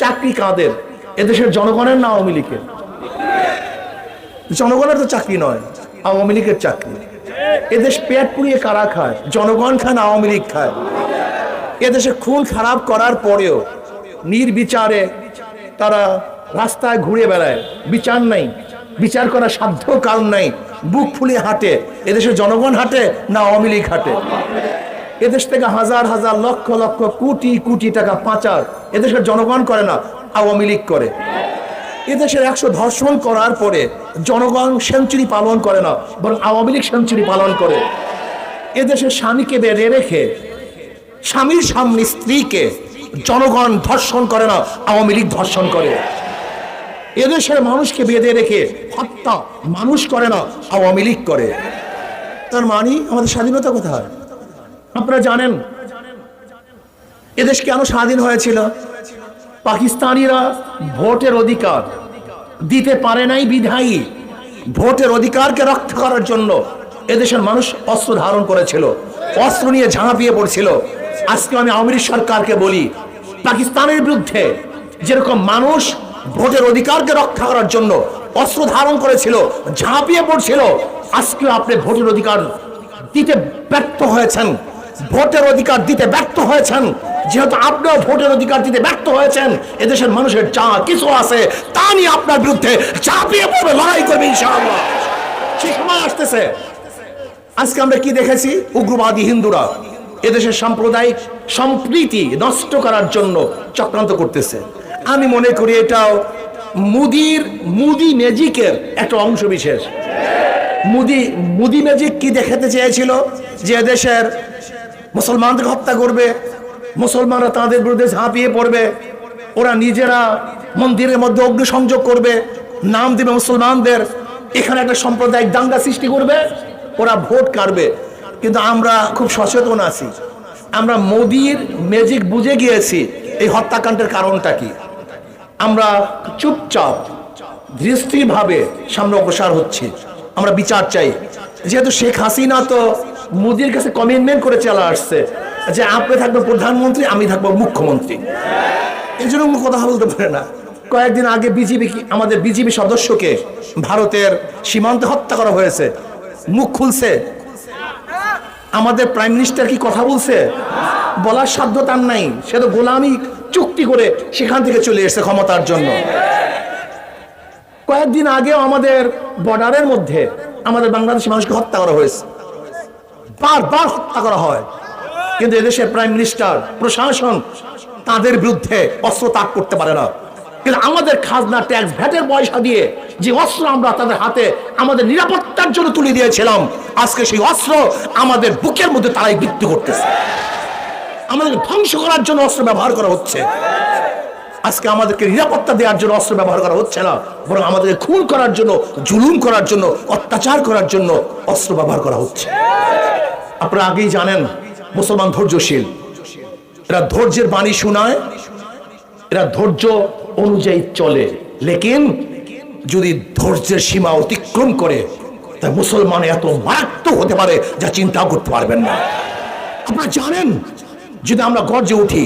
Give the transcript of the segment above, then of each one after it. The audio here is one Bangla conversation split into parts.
চাকরি কাদের? এদেশের জনগণের না আওয়ামী লীগের? জনগণের তো চাকরি নয়, আওয়ামী লীগের চাকরি। এদেশ পেট পুড়িয়ে কারা খায়? জনগণ খায় না আওয়ামী লীগ খায়? এদেশে খুন খারাপ করার পরেও নির্বিচারে তারা রাস্তায় ঘুরে বেড়ায়। বিচার নাই, বিচার করার সাধ্য কারণ নাই। বুক ফুলিয়ে হাঁটে। এদেশের জনগণ হাঁটে না আওয়ামী লীগ হাঁটে? এদেশ থেকে হাজার হাজার লক্ষ লক্ষ কোটি কোটি টাকা পাচার এদেশের জনগণ করে না, আওয়ামী লীগ করে। এদেশের একশো ধর্ষণ করার পরে জনগণ সেঞ্চুরি পালন করে না, বরং আওয়ামী লীগ সেঞ্চুরি পালন করে। এদেশের স্বামীকে বেড়ে রেখে স্বামীর সামনে স্ত্রীকে জনগণ ধর্ষণ করে না, আওয়ামী লীগ ধর্ষণ করে। এদেশের মানুষকে বেঁধে রেখে হত্যা মানুষ করে না, আওয়ামী লীগ করে। তার মানে আমাদের স্বাধীনতা কোথায়? আপনারা জানেন এদেশ কেন স্বাধীন হয়েছিল? পাকিস্তানিরা ভোটের অধিকার দিতে পারে নাই বিধায়ী। ভোটের অধিকারকে রক্ষা করার জন্য এদেশের মানুষ অস্ত্র ধারণ করেছিল, অস্ত্র নিয়ে ঝাঁপিয়ে পড়ছিল। আজকে আমি আওয়ামী সরকারকে বলি, পাকিস্তানের বিরুদ্ধে যেরকম মানুষ ভোটের অধিকারকে রক্ষা করার জন্য অস্ত্র ধারণ করেছিল, ঝাঁপিয়ে পড়ছিল আজকে আপনি ভোটের অধিকার দিতে ব্যর্থ হয়েছেন। ভোটের অধিকার দিতে ব্যর্থ হয়েছেন। যেহেতু আপনিও ভোটের অধিকার দিতে ব্যর্থ হয়েছেন, এদেশের মানুষের যা কিছু আছে তা নিয়ে আপনার বিরুদ্ধে চাপিয়ে পড়বে লড়াই করবে ইনশাআল্লাহ। সে সময় আসতেছে। আজকে আমরা কি দেখেছি? উগ্রবাদী হিন্দুরা এদেশের সাম্প্রদায়িক সম্প্রীতি নষ্ট করার জন্য চক্রান্ত করতেছে। আমি মনে করি এটাও মুদির, মুদি ম্যাজিকের একটা অংশ বিশেষ মুদি মুদি ম্যাজিক কি দেখাতে চেয়েছিল? যে দেশের মুসলমানদের হত্যা করবে, মুসলমানরা তাদের বিরুদ্ধে ঝাঁপিয়ে পড়বে, ওরা নিজেরা মন্দিরের মধ্যে অগ্নিসংযোগ করবে, নাম দেবে মুসলমানদের, এখানে একটা সাম্প্রদায়িক দাঙ্গা সৃষ্টি করবে, ওরা ভোট কাটবে কিন্তু আমরা খুব সচেতন আছি। আমরা মোদির ম্যাজিক বুঝে গিয়েছি এই হত্যাকাণ্ডের কারণটা কি। আমরা চুপচাপ, দৃষ্টিভাবে সামনে অগ্রসর হচ্ছি। আমরা বিচার চাই। যেহেতু শেখ হাসিনা তো মোদির কাছে কমিটমেন্ট করে চলে আসছে যে আপনি থাকবেন প্রধানমন্ত্রী, আমি থাকব মুখ্যমন্ত্রী। এই জন্য কথা বলতে পারে না। কয়েকদিন আগে বিজেপি আমাদের বিজেপি সদস্যকে ভারতের সীমান্তে হত্যা করা হয়েছে। মুখ খুলছে। আমাদের প্রাইম মিনিস্টার কি কথা বলছে? বলার সাধ্য তার নাই। সে তো গোলামি চুক্তি করে সেখান থেকে চলে এসেছে ক্ষমতার জন্য। কয়েকদিন আগেও আমাদের বর্ডারের মধ্যে আমাদের বাংলাদেশি মানুষকে হত্যা করা হয়েছে। বারবার হত্যা করা হয়। কিন্তু এদেশের প্রাইম মিনিস্টার, প্রশাসন তাদের বিরুদ্ধে অস্ত্র তাক করতে পারে না। কিন্তু আমাদের খাজনা ট্যাক্স ভ্যাটের পয়সা দিয়ে যে অস্ত্র আমরা তাদের হাতে আমাদের নিরাপত্তার জন্য তুলে দিয়েছিলাম, আজকে সেই অস্ত্র আমাদের বুকের মধ্যে তারাই বৃত্তি করতেছে। আমাদের ধ্বংস করার জন্য অস্ত্র ব্যবহার করা হচ্ছে। আজকে আমাদেরকে নিরাপত্তা দেওয়ার জন্য অস্ত্র ব্যবহার করা হচ্ছে না, বরং আমাদেরকে খুন করার জন্য, জুলুম করার জন্য, অত্যাচার করার জন্য অস্ত্র ব্যবহার করা হচ্ছে। আপনারা আগেই জানেন, মুসলমান ধৈর্যশীল। এরা ধৈর্যের বাণী শোনায়, এরা ধৈর্য অনুযায়ী চলে। লেকিন যদি ধৈর্যের সীমা অতিক্রম করে তা মুসলমান এত মারাত্মক হতে পারে যা চিন্তা করতে পারবেন না। আপনারা জানেন, যদি আমরা গর্জে উঠি,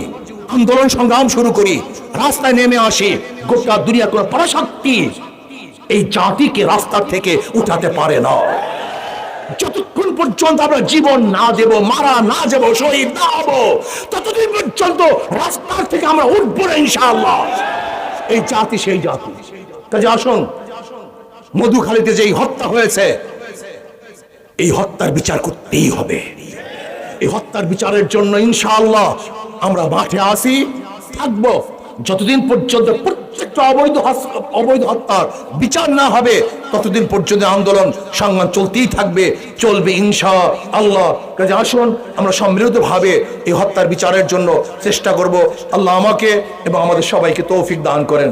আন্দোলন সংগ্রাম শুরু করি, রাস্তায় নেমে আসি, গোটা দুনিয়ার কোন পরাশক্তি এই জাতিকে রাস্তা থেকে উঠাতে পারে না। যতক্ষণ পর্যন্ত আমরা জীবন না দেব, মারা না যাব, শহীদ না হব। ততদিন পর্যন্ত রাস্তার থেকে আমরা উঠবো না ইনশাআল্লাহ। এই জাতি সেই জাতি। কাজে আসুন, মধুখালীতে যেই হত্যা হয়েছে, এই হত্যার বিচার করতেই হবে। এই হত্যার বিচারের জন্য ইনশাআল্লাহ আমরা মাঠে আসি, থাকব। যতদিন পর্যন্ত প্রত্যেকটা অবৈধ অবৈধ হত্যার বিচার না হবে, ততদিন পর্যন্ত আন্দোলন সংগ্রাম চলতেই থাকবে, চলবে ইনশা আল্লাহ। কাজে আসুন, আমরা সম্মিলিতভাবে এই হত্যার বিচারের জন্য চেষ্টা করব। আল্লাহ আমাকে এবং আমাদের সবাইকে তৌফিক দান করেন।